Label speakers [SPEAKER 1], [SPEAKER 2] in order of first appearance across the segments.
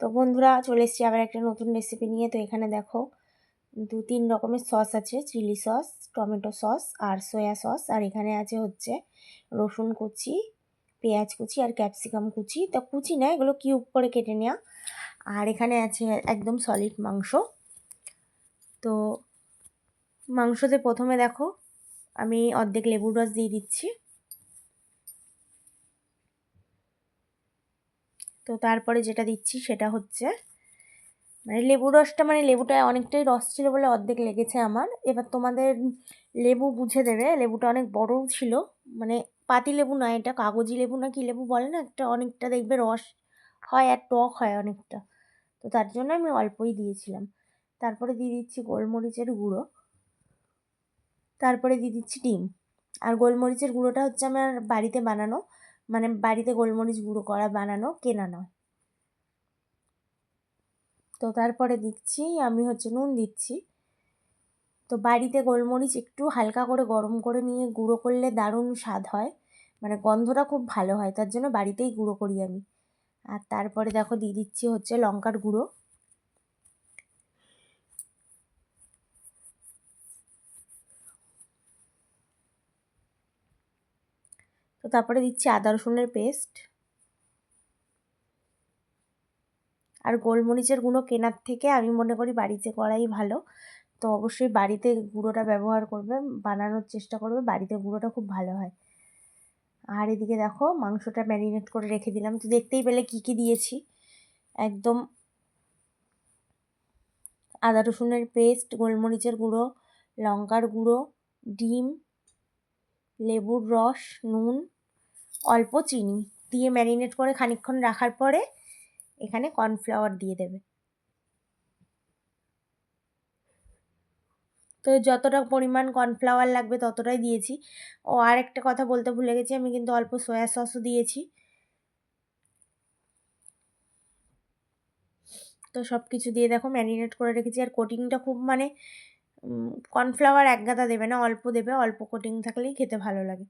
[SPEAKER 1] তো বন্ধুরা চলে এসেছি আবার একটা নতুন রেসিপি নিয়ে। তো এখানে দেখো, দু তিন রকমের সস আছে চিলি সস টমেটো সস আর সয়া সস আর এখানে আছে হচ্ছে রসুন কুচি, পেঁয়াজ কুচি আর ক্যাপসিকাম কুচি। তো কুচি না, এগুলো কিউব করে কেটে নেওয়া আর এখানে আছে একদম সলিড মাংস। তো মাংসতে প্রথমে দেখো, আমি অর্ধেক লেবুর রস দিয়ে দিচ্ছি। তো তারপরে যেটা দিচ্ছি সেটা হচ্ছে মানে লেবু রসটা মানে লেবুটা অনেকটাই রস ছিল বলে অর্ধেক লেগেছে আমার। এবার তোমাদের লেবু বুঝে দেবে, লেবুটা অনেক বড়ও ছিল। মানে পাতি লেবু না এটা কাগজি লেবু না কি লেবু বলে না? একটা অনেকটা দেখবে রস হয় আর টক হয় অনেকটা। তো তার জন্য আমি অল্পই দিয়েছিলাম। তারপরে দিয়ে দিচ্ছি গোলমরিচের গুঁড়ো। তারপরে দিয়ে দিচ্ছি ডিম। আর গোলমরিচের গুঁড়োটা হচ্ছে আমার বাড়িতে বানানো। মানে বাড়িতে গোলমরিচ গুঁড়ো করা বানানো কেনা নয়। তো তারপরে দিচ্ছি, আমি হচ্ছে নুন দিচ্ছি। তো বাড়িতে গোলমরিচ একটু হালকা করে গরম করে নিয়ে গুঁড়ো করলে দারুণ স্বাদ হয়। মানে গন্ধটা খুব ভালো হয়, তার জন্য বাড়িতেই গুঁড়ো করি আমি। আর তারপরে দেখো দিয়ে দিচ্ছি হচ্ছে লঙ্কার গুঁড়ো। তো তারপরে দিচ্ছি আদা রসুনের পেস্ট। আর গোলমরিচের গুঁড়ো কেনার থেকে আমি মনে করি বাড়িতে করাই ভালো। তো অবশ্যই বাড়িতে গুঁড়োটা ব্যবহার করবে, বানানোর চেষ্টা করবে, বাড়িতে গুঁড়োটা খুব ভালো হয়। আর এদিকে দেখো মাংসটা ম্যারিনেট করে রেখে দিলাম। তো দেখতেই পেলে কী কী দিয়েছি। একদম আদা রসুনের পেস্ট, গোলমরিচের গুঁড়ো, লঙ্কার গুঁড়ো, ডিম, লেবুর রস, নুন অল্প চিনি দিয়ে ম্যারিনেট করে খানিকক্ষণ রাখার পরে এখানে কর্নফ্লাওয়ার দিয়ে দেবে। তো যতটা পরিমাণ কর্নফ্লাওয়ার লাগবে ততটাই দিয়েছি। ও আর একটা কথা বলতে ভুলে গেছি, আমি কিন্তু অল্প সয়া সসও দিয়েছি। তো সব কিছু দিয়ে দেখো ম্যারিনেট করে রেখেছি। আর কোটিংটা খুব মানে কর্নফ্লাওয়ার এক গাদা দেবে না, অল্প দেবে, অল্প কোটিং থাকলেই খেতে ভালো লাগে।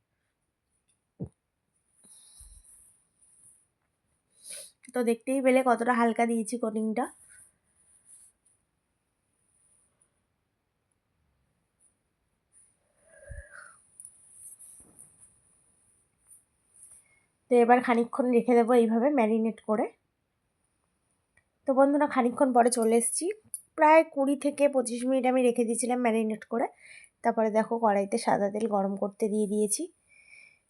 [SPEAKER 1] তো দেখতেই পেলে কতটা হালকা দিয়েছি কোটিংটা তো এবার খানিকক্ষণ রেখে দেবো এইভাবে ম্যারিনেট করে। তো বন্ধুরা খানিকক্ষণ পরে চলে এসেছি। প্রায় কুড়ি থেকে পঁচিশ মিনিট আমি রেখে দিয়েছিলাম ম্যারিনেট করে। তারপরে দেখো কড়াইতে সাদা তেল গরম করতে দিয়ে দিয়েছি।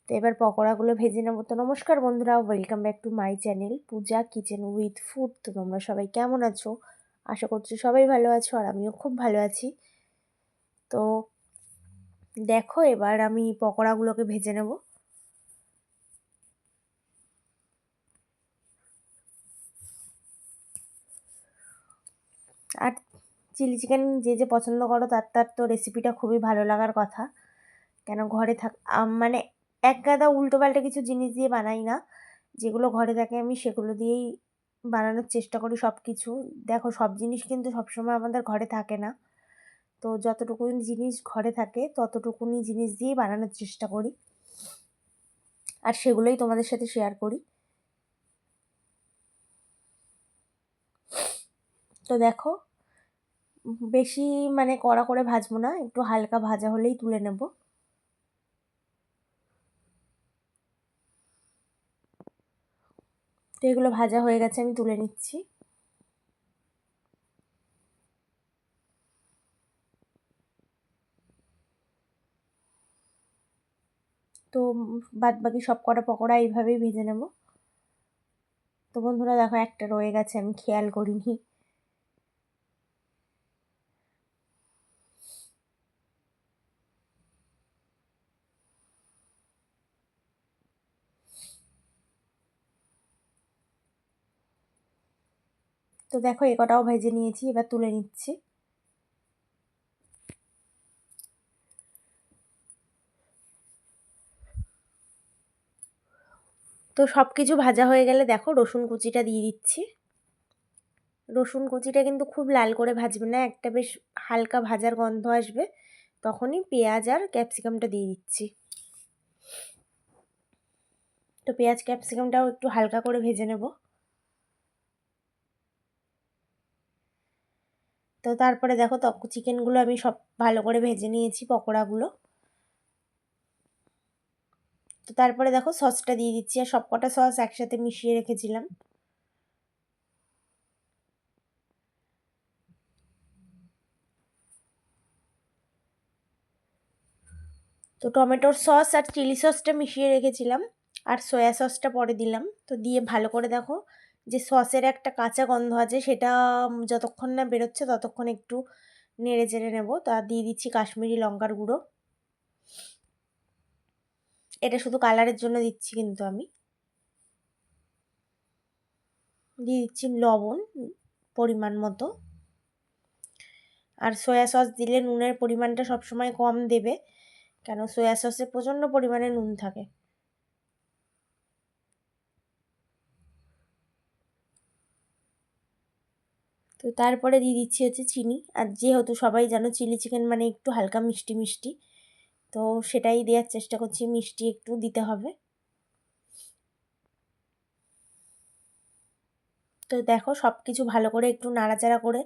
[SPEAKER 1] তো এবার পকোড়াগুলো ভেজে নেব। তো নমস্কার বন্ধুরা welcome back to my channel Puja kitchen with food তো তোমরা সবাই কেমন আছো? আশা করছি সবাই ভালো আছো আর আমিও খুব ভালো আছি। তো দেখো এবার আমি পকোড়াগুলোকে ভেজে নেব। আর চিলি চিকেন যে যে পছন্দ করো, তার তার তো রেসিপিটা খুবই ভালো লাগার কথা। কেন ঘরে থাক মানে এক গাদা উল্টো উল্টোপাল্টা কিছু জিনিস দিয়ে বানাই না। যেগুলো ঘরে থাকে আমি সেগুলো দিয়েই বানানোর চেষ্টা করি সব কিছু দেখো, সব জিনিস কিন্তু সবসময় আমাদের ঘরে থাকে না। তো যতটুকুনি জিনিস ঘরে থাকে ততটুকুনি জিনিস দিয়েই বানানোর চেষ্টা করি। আর সেগুলোই তোমাদের সাথে শেয়ার করি। তো দেখো, বেশি মানে কড়া করে ভাজবো না, একটু হালকা ভাজা হলেই তুলে নেব। তো এগুলো ভাজা হয়ে গেছে, আমি তুলে নিচ্ছি। তো বাদ বাকি সব কটা পকোড়া এইভাবেই ভেজে নেব। তো বন্ধুরা দেখো একটা রয়ে গেছে, আমি খেয়াল করিনি। তো দেখো, এ কটাও ভেজে নিয়েছি, এবার তুলে নিচ্ছি। তো সব কিছু ভাজা হয়ে গেলে দেখো, রসুন কুচিটা দিয়ে দিচ্ছি। রসুন কুচিটা কিন্তু খুব লাল করে ভাজবে না, একটা বেশ হালকা ভাজার গন্ধ আসবে, তখনই পেঁয়াজ আর ক্যাপসিকামটা দিয়ে দিচ্ছি। তো পেঁয়াজ, ক্যাপসিকামটাও একটু হালকা করে ভেজে নেব। তো তারপরে দেখো তক চিকেনগুলো আমি সব ভালো করে ভেজে নিয়েছি, পকোড়াগুলো। তো তারপরে দেখো সসটা দিয়ে দিচ্ছি আর সব কটা সস একসাথে মিশিয়ে রেখেছিলাম। তো টমেটোর সস আর চিলি সসটা মিশিয়ে রেখেছিলাম আর সয়া সসটা পরে দিলাম। তো দিয়ে ভালো করে দেখো যে সসের একটা কাঁচা গন্ধ আছে, সেটা যতক্ষণ না বেরোচ্ছে ততক্ষণ একটু নেড়ে চেড়ে নেব। তা দিয়ে দিচ্ছি কাশ্মীরি লঙ্কার গুঁড়ো। এটা শুধু কালারের জন্য দিচ্ছি কিন্তু আমি। দিয়ে দিচ্ছি লবণ পরিমাণ মতো। আর সয়া সস দিলে নুনের পরিমাণটা সবসময় কম দেবে, কেন সয়া সসে প্রচণ্ড পরিমাণে নুন থাকে। তো তারপরে দিয়ে দিচ্ছি হচ্ছে চিনি। আর যেহেতু সবাই জানো চিলি চিকেন মানে একটু হালকা মিষ্টি মিষ্টি, তো সেটাই দেওয়ার চেষ্টা করছি, মিষ্টি একটু দিতে হবে। তো দেখো সব কিছু ভালো করে একটু নাড়াচাড়া করে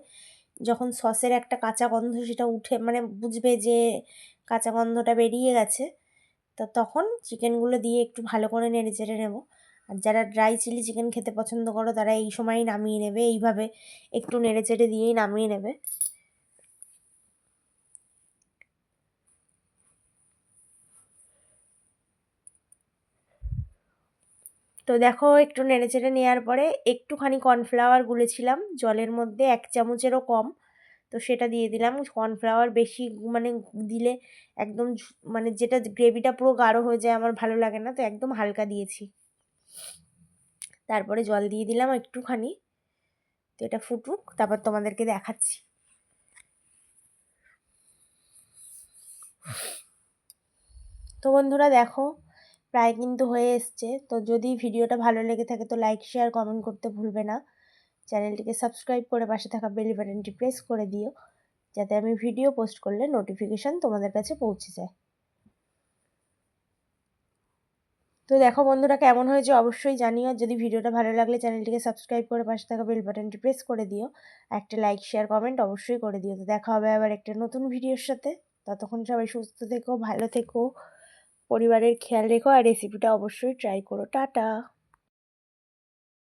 [SPEAKER 1] যখন সসের একটা কাঁচা গন্ধ সেটা উঠে মানে বুঝবে যে কাঁচা গন্ধটা বেরিয়ে গেছে, তো তখন চিকেনগুলো দিয়ে একটু ভালো করে নেড়ে চেড়ে নেব। আর যারা ড্রাই চিলি চিকেন খেতে পছন্দ করো, তারা এই সময়ই নামিয়ে নেবে। এইভাবে একটু নেড়ে চেড়ে দিয়েই নামিয়ে নেবে। তো দেখো, একটু নেড়ে চেড়ে নেওয়ার পরে একটুখানি কর্নফ্লাওয়ার গুলেছিলাম, জলের মধ্যে এক চামচেরও কম। তো সেটা দিয়ে দিলাম। কর্নফ্লাওয়ার বেশি মানে দিলে একদম মানে যেটা গ্রেভিটা পুরো গাঢ় হয়ে যায়, আমার ভালো লাগে না। তো একদম হালকা দিয়েছি। তারপরে জল দিয়ে দিলাম একটুখানি। তো এটা ফুটুক, তারপর তোমাদেরকে দেখাচ্ছি। তো বন্ধুরা দেখো, প্রায় কিন্তু হয়ে এসছে। তো যদি ভিডিওটা ভালো লেগে থাকে তো লাইক শেয়ার কমেন্ট করতে ভুলবে না। চ্যানেলটিকে সাবস্ক্রাইব করে পাশে থাকা বেল বাটনটি প্রেস করে দিও, যাতে আমি ভিডিও পোস্ট করলে নোটিফিকেশান তোমাদের কাছে পৌঁছে যায়। তো দেখো বন্ধুরা, কেমন হয়েছে অবশ্যই জানিও। যদি ভিডিওটা ভালো লাগলে চ্যানেলটিকে সাবস্ক্রাইব করে পাশে থাকা বেল বাটনটি প্রেস করে দিও। একটা লাইক শেয়ার কমেন্ট অবশ্যই করে দিও। তো দেখা হবে আবার একটা নতুন ভিডিওর সাথে। ততক্ষণ সবাই সুস্থ থেকো, ভালো থেকো, পরিবারের খেয়াল রেখো, আর রেসিপিটা অবশ্যই ট্রাই করো। টাটা!